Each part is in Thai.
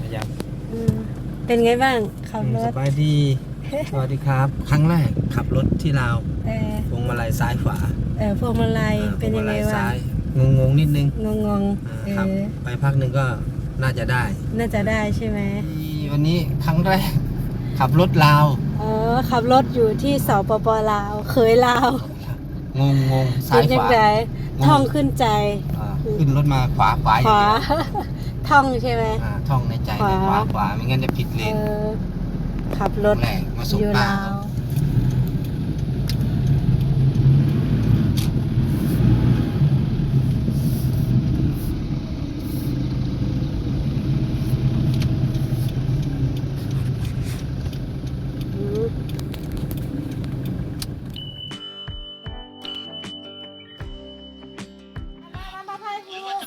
พยายามอืมเป็นไงบ้างขับรสถ บายดี สวัสดีครับ ครั้งแรกขับรถที่ลาวเออพวงมาลัยซ้ายขวาเออพวงมาลัยอ่าเป็นยังไงพวมาลับ้างซ้ายงงงๆนิดนึงงงงอ่าๆเอขับอไปพักหนึ่งก็น่าจะได้ น่าจะได้ใช่ไหมวันนี้ครั้งแรก ขับรถลาว อ๋อขับรถอยู่ที่สปปลาวเคยลาวงงงงๆซ้าเป็ยนขยังวา ไงงง ท่องขึ้นใจ อ่าขึ้นรถมาขวาขวาอขย่างวาเดียว ท่องใช่ไหม อ่าท่องในใจเลยขขวาวาขวาไม่งั้นจะผิดเลเอนอขับรถแรกมาส่งอยู่ป้าลาว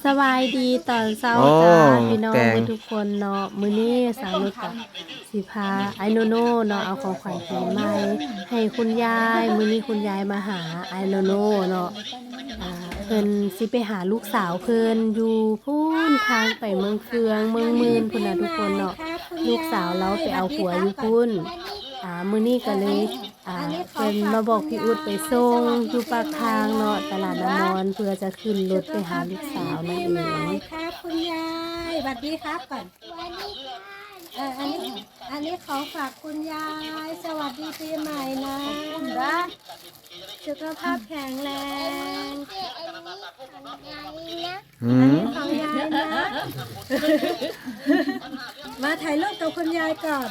สบายดีตอนเช้าจ้าพี่น้องทุกคนเนาะมื้อนี้สาวนุชกับสิพาไอโนโน่เนาะเอาของขวัญปีใหม่ให้คุณยายมื้อนี้คุณยายมาหาไอโนโน่เนาะเพิ่นสิไปหาลูกสาวเพิ่นอยู่พูนทางไปเมืองเฟืองเมืองมืนพุ่นน่ะทุกคนเนาะลูกสาวเราไปเอาผัวอยู่พุ่นอ่ามื้อนี้ก็เลย อ่าเป็นมาบอกพี่อุดไปส่งอยู่ปากทางเนาะตลาดน้ำมอนเพื่อจะขึ้นรถไปหาลูกสาวนั่นเองครับคุณยายสวัสดีครับก่อนเอออันนี้อันนี้ของฝากคุณยาย สวัสดีปีใหม่นะนะสุขภาพแข็งแรงอือันมนี้ของยายนะมาถ่ายรูปกับคุณยายก่อน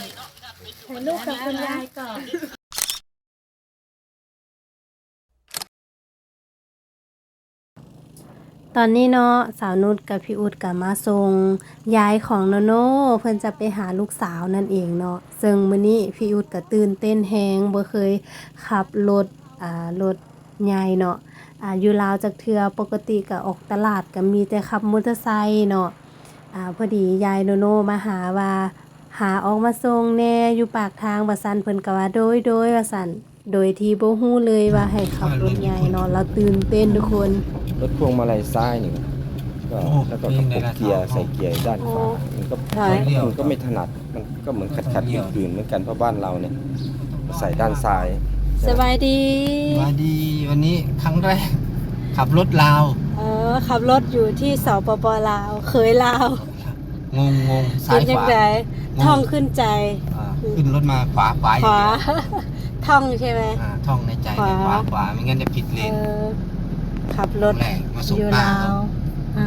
ถ่ายรูปกับคุณยายก่อน ตอนนี้เนาะสาวนุชกับพี่อุดกับมาส่งยายของโนโน่เพิ่อนจะไปหาลูกสาวนั่นเองเนาะซึ่งมื้อนี้พี่อุดก็ตื่นเต้นแฮงบ่เคยขับรถอ่ารถใหญ่เนาะอ่าอยู่ลาวจากเทือปกติก็ออกตลาดก็มีแต่ขับมอเตอร์ไซค์เนาะอ่าพอดียายโนโนมาหาว่าหาออกมาส่งแน่อยู่ปากทางว่าซั่นเพิ่นก็ว่าโดยโดยว่าซั่นโดยที่บ่ฮู้เลยว่าให้ขับรถใหญ่เนาะเราตื่นเต้นทุกคน รถพวงมาลัยซ้ายนี่ก็โอ้แล้วก็มีกระในปุกราคาเกียร์ใส่เกียร์ด้านขวาโอ้มันก็ถอยมันก็ไม่ถนัดมันก็เหมือนขัดขัดเลี้ยวๆอื่นๆเหมือนกันเพราะบ้านเราเนี่ยใส่ด้านซ้ายสบายดีสวัสดีวันนี้ครั้งแรก ขับรถลาว เออ ขับรถอยู่ที่สปปลาว เคยลาวงงงงๆซ้าเป็ยนขจังวา ไดท่องขึ้นใจ อ่าขึ้นรถมาขวาขวาอขย่างวา เดียวท่องใช่ไหม อ่าท่องในใจเลยขขวาวาขวาไม่งั้นจะผิดเลเอนอ ขับรถแรกมาส่งอยู่ป้าลาวเขาอ่า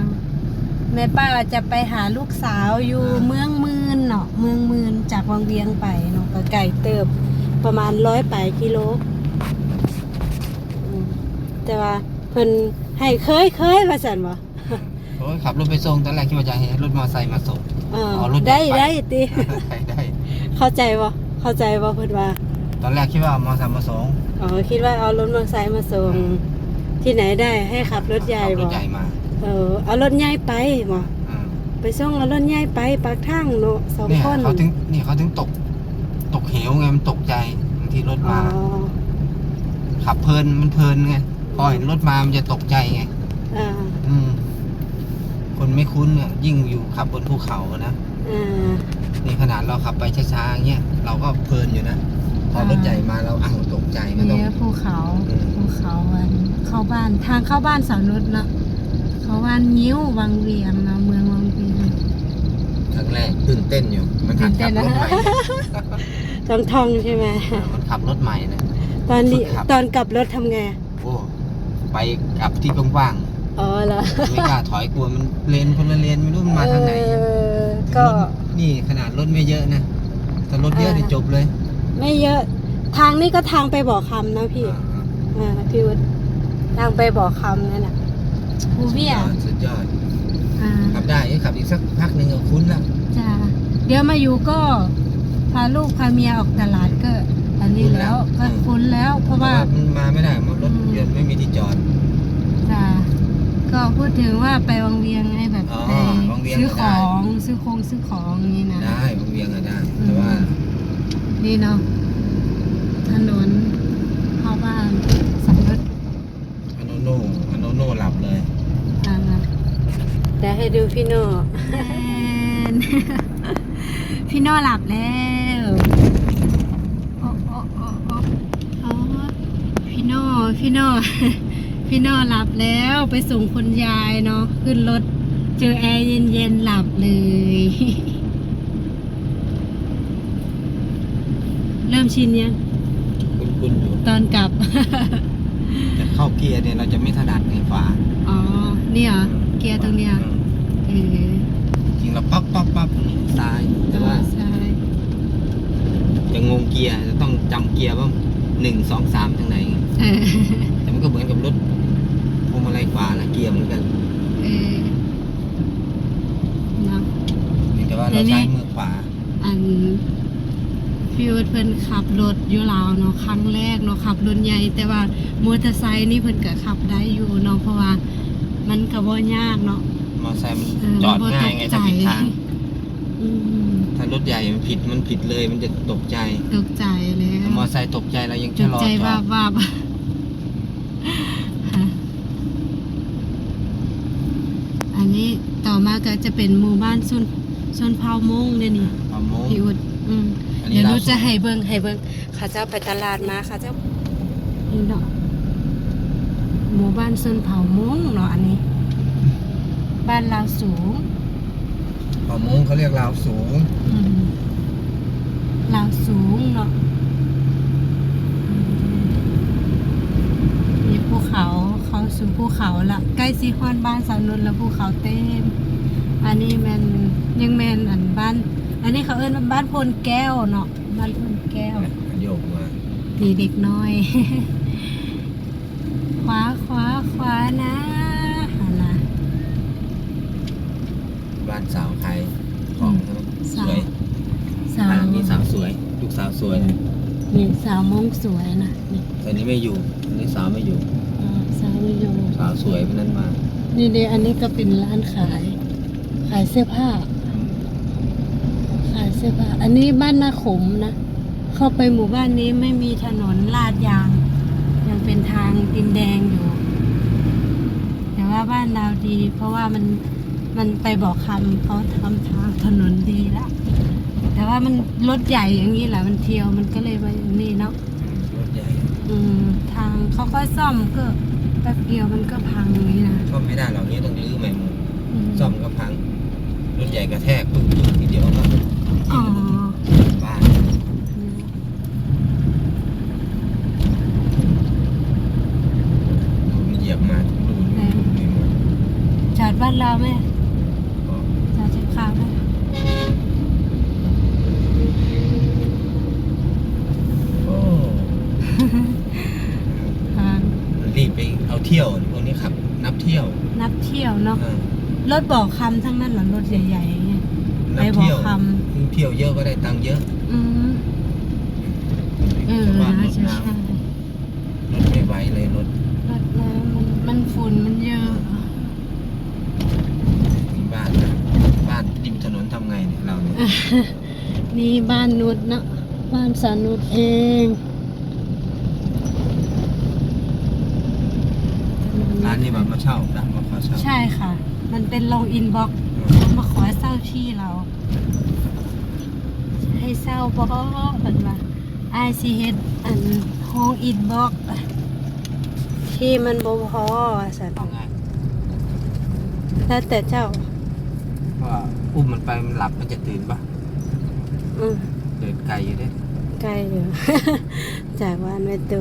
แม่ป้าจะไปหาลูกสาวอยู่เมืองมืนเนาะเมืองมืนจากวังเวียงไปเนาะก็ไก่เติบประมาณร้อยปลายกิโลอืมแต่ว่าเพิ่นให้เคยเคยว่าซั่นบ่โอ้ยขับรถไปส่งตอนแรกคิดว่าจะให้รถมอเตอร์ไซค์มาส่ง เออเอารถได้ไปได้ติได้ได้เข้าใจบ่เข้าใจบ่เพิ่นว่า ตอนแรกคิดว่าเอามอเตอร์ไซค์มาส่ง อ๋อคิดว่าเอารถมอเตอร์ไซค์มาส่ง ที่ไหนได้ให้ขับรถใหญ่ขับรบ่ถใหญ่มาเออเอารถใหญ่ไปบ่อ่าไปส่งเอารถใหญ่ไปปากทางเนาะสองเนี่ยคนเขาถึงนี่เขาถึงตก ตกเหวไงมันตกใจบางทีรถอ๋อมา ขับเพลินมันเพลินไงพอเห็นรถมามันจะตกใจไง อ่าอืม คนไม่คุ้นเนี่ยยิ่งอยู่ขับบนภูเขาอะนะอ่านี่ขนาดเราขับไปช้าๆอย่างเงี้ยเราก็เพลินอยู่นะ พอรถใหญ่มาเราอ้าวตกใจมันต้องเนี่ยภูเขาอืม ภูเขามันเข้าบ้านทางเข้าบ้านสาวนุชเนาะเข้าบ้านงิ้ววังเวียงเนาะเมืองวังเวียง ครั้งแรกตื่นเต้นอยู่ มันหัดตื่ขันบเต้นรนะ ถใหม่ต้องท่องใช่ไหมเออมันขับรถใหม่นะ ตอนนี้ฝึกขับ ตอนกลับรถทำไงโอ้ไปกลับที่กว้างอ๋อเหรอๆไม่กล้าถอยกลัวมันเลนคนละเลนไม่รู้มันมาทางไหนเออถึงก็ รถนี่ขนาดรถไม่เยอะนะถ้ารถเยอะอ่าเนี่ยจบเลย ไม่เยอะ ทางนี้ก็ทางไปบ่อคำนะพี่อ่าอ่าพี่วุฒิทางไปบ่อคำนั่นน่ะภูๆสุดเวียยอดสุดยอดอ่าขับได้เอ้ยขับอีกสักพักหนึ่งก็คุ้นละจ้าเดี๋ยวมาอยู่ก็พาลูกพาเมียออกตลาดก็ อันนี้แล้วก็คุ้นแล้ว เพราะว่ามันมาไม่ได้มันรถอืมยนต์ไม่มีที่จอดจ้าก็พูดถึงว่าไปวังเวียงไงแบบอ๋อไปวังเวียงซื้อก็ขได้องซื้อคงซื้อของอย่างนี้นะได้วงเวียงก็ได้แต่ว่า นี่เนาะถนนเข้าบ้านสมรถอโนโน่อโนโน่หลับเลยอ่าเดี๋ยวให้ดูพี่โน่แมนพี่โน่หลับแล้วโอ้โอ้โอ้โอ้โอ้พี่โน่พี่โน่พี่โน่หลับแล้วไปส่งคุณยายเนาะขึ้นรถเจอแอร์เย็นๆหลับเลย เริ่มชินยังคุ้นๆอยู่ตอนกลับ แต่เข้าเกียร์เนี่ยเราจะไม่ถนัดในฝาอ๋อเนี่ยเหรอเกียร์ตรงเนี้ยเออจริงเราปั๊บปั๊บปั๊บซ้ายแต่ว่าใช่จะงงเกียร์จะต้องจำเกียร์ว่าหนึ่งสองสามทางไหน เออแต่มันก็เหมือนกับรถพวงมาลัยขวานะเกียร์เหมือนกันเออเนาะเพียงแต่ว่าเราแต่นี่ใช้มือขวาอัน พี่อุดเพิ่นขับรถอยู่ลาวเนาะครั้งแรกเนาะขับรถใหญ่แต่ว่ามอเตอร์ไซค์นี่เพิ่นก็ขับได้อยู่เนาะเพราะว่ามันก็บ่ยากเนาะมอไซค์มันเออจอดมันบ่ง่ายไงตกใจถ้าผิดทางอืมถ้ารถใหญ่มันผิดมันผิดเลยมันจะตกใจ ตกใจแล้วแต่มอไซค์ตกใจเรายังตชะกลอใจจว่าอดว่าบอันนี้ต่อมาก็จะเป็นหมู่บ้านชนชนเผ่ามงเนี่ยนี่ประโมงพี่อุดอืม อันนี้เดี๋ยวหนูเราจะให้เบิ่งให้เบิ่งข้าเจ้าไปตลาดมาข้าเจ้านี่เนาะหมู่บ้านชนเผ่ามงเนาะอันนี้ บ้านลาวสูงประโมงเขาเรียกลาวสูงอืมลาวสูงเนาะอืมมีภูเขาเขาสู่ภูเขาละใกล้ซีฮอนบ้านสาวนุนแล้วภูเขาเต็มอันนี้แมนยังแมนอันบ้าน อันนี้เขาเอิ้นว่าบ้านพลแก้วเนาะบ้านพลแก้วโยกมาดีเด็กน้อย ขวาขวาขวานะหันนะบ้านสาวใครของใช่ไหมสสาววยสาวอ่านี่สาวสวยลูกสาวสวยนี่สาวมงสวยนะนี่แต่นี้ไม่อยู่อันนี้สาวไม่อยู่อ่าสาวไม่อยู่สาวสวยเพราะนั้นมา นี่เดอันนี้ก็เป็นร้านขาย ขายเสื้อผ้าขาย เสื้อผ้าอันนี้บ้านนาขมนะ เข้าไปหมู่บ้านนี้ไม่มีถนนลาดยาง ยังเป็นทางดินแดงอยู่ แต่ว่าบ้านเราดี เพราะว่ามันมันไปบอกคำเขาทำทางถนนดีแล้วแต่ว่ามันรถใหญ่อย่างนี้แหละมันเที่ยวมันก็เลยมาอย่างนี้เนาะรถใหญ่อืมทางเขาก็ซ่อมก็แป๊บเดียวมันก็พังอย่างนี้นะซ่อมไม่ได้เหล่านี้ต้องรื้อใหม่หมดอืม ซ่อมก็พังรถใหญ่กระแทกปึ้งๆทีเดียวก็ อ๋อบ้านมันเหยียบมาดูดูดูดูหมดจอดบ้านเราไหมก็จอดเช็คข่าวไหมโอ้อ่ารีบไปเอาเที่ยวพวกนี้ขับ นับเที่ยวนับเที่ยวเนาะเออรถบอกคำทั้งนั้นเหรอรถใหญ่ๆอย่างเงี้ย นับเที่ยวไปบอกคยิ่งเที่ยวเยอะก็ได้ตังค์เยอะอืมเออเพราะว่าน่ารถจะน้ใช่รถไม่ไหวเลยรถรถน้ำมันมันฝุ่นมันเยอะถึงบ้านนะบ้านริมถนนทำไงเนี่ยเราเนี่ยนี่บ้านนุชเนาะบ้านสานุชเองร้านนี้แบบมาเช่าร้านมาขอเช่าใช่ค่ะ มันเป็นลงอินบ็อกเขา มาขอเช่าที่เรา ให้เช่าบ่เป็นว่าไอซีเฮดอันห้องอินบ็อกที่มันบ่พอสันเอาไงแล้วแต่เจ้าเพราะว่าอุ้มมันไปมันหลับมันจะตื่นปะอืมเดินไกลอยู่เด้ใกล้อยู่ จากบ้านแม่ตู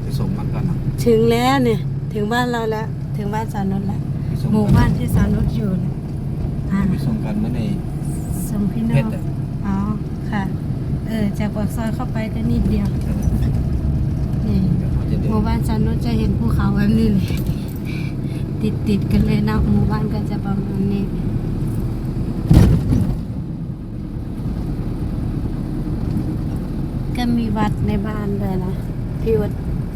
ไปส่งมันก่อนเนาะถึงแล้วเนี่ย ถึงบ้านเราแล้ว ถึงบ้านสาวนุชแล้ว ไปส่งหมู่บ้านที่สาวนุชอยู่เนี่ย อ่าไปส่งกันเมื่อในส่งพี่เพน้อชง รอะอ๋อ ค่ะ เออ จากปากซอยเข้าไปก็นิดเดียว นี่ เดี๋ยวเขาจะเดิหนมู่บ้านจันนุชจะเห็นภูเขาแบบนี้เลยติดติดๆกันเลยนะหมู่บ้านก็จะประมาณนี้ ก็มีวัดในบ้านเลยนะพี่วัด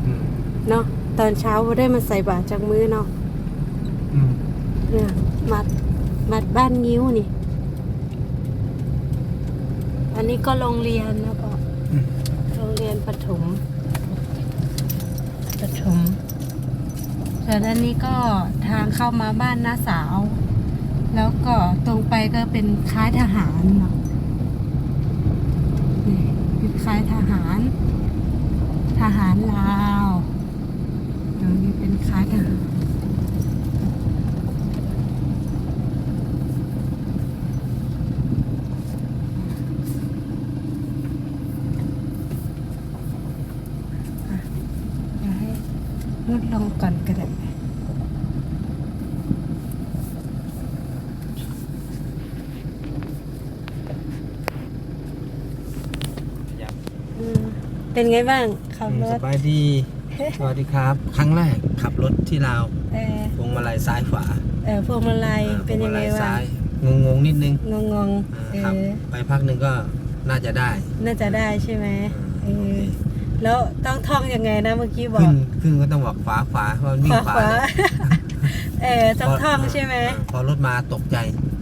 อืมเนาะตอนเช้าบ่ได้มาใส่บาตรจากมือเนาะอืมเนี่ยมัด มัดบ้านงิ้วนี่ อันนี้ก็โรงเรียนนะก็โรงเรียนประถมประถมส่วนอันนี้ก็ทางเข้ามาบ้านน้าสาว แล้วก็ตรงไปก็เป็นค่ายทหารเนาะล้ายๆทหาร ทหารลาวตรงนี้เป็นคล้ายทหารอะเดี๋ยวให้ล ดลงก่อนก็ได้อืมเป็นไงบ้างขับรสถบายดี สวัสดีครับ ครั้งแรกขับรถที่ลาวเออพวงมาลัยซ้ายขวาเออพวงมาลัยอ่าเป็นยังไงพวมาลับ้าซ้างยงงๆนิดนึงงงงอ่าๆเอครับอไปพักหนึ่งก็น่าจะได้ น่าจะได้ใช่ไหมเอโออเค แล้วต้องท่องยังไงนะเมื่อกี้บอขึ้กนขึ้นก็ต้องบอกขวาขวาเพราะมันวิ่ขงวาขวาขวาเนี่ยเออต้องท่องใช่ไหมอ่าพอรถมาตกใจ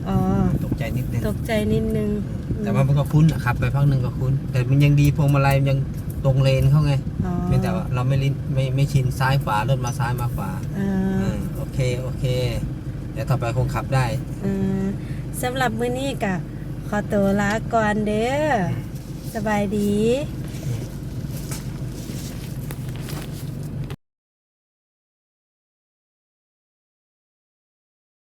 อ๋อตกใจนิดนึงตกใจนิดนึงอืมแต่ว่ามันก็คุ้นอะขับไปพักหนึ่งก็คุ้น แต่มันยังดีพวงมาลัยมันยังตรงเลนเขาไงอ๋อเพียงแต่ว่าเราไม่ลิ้นไม่ไม่ชินซ้ายขวารถมาซ้ายมาขวาเอออืมโอเคโอเคเดี๋ยวต่อไปคงขับได้เออสำหรับมื้อนี้กะขอตัวลาก่อนเด้อสบายดีส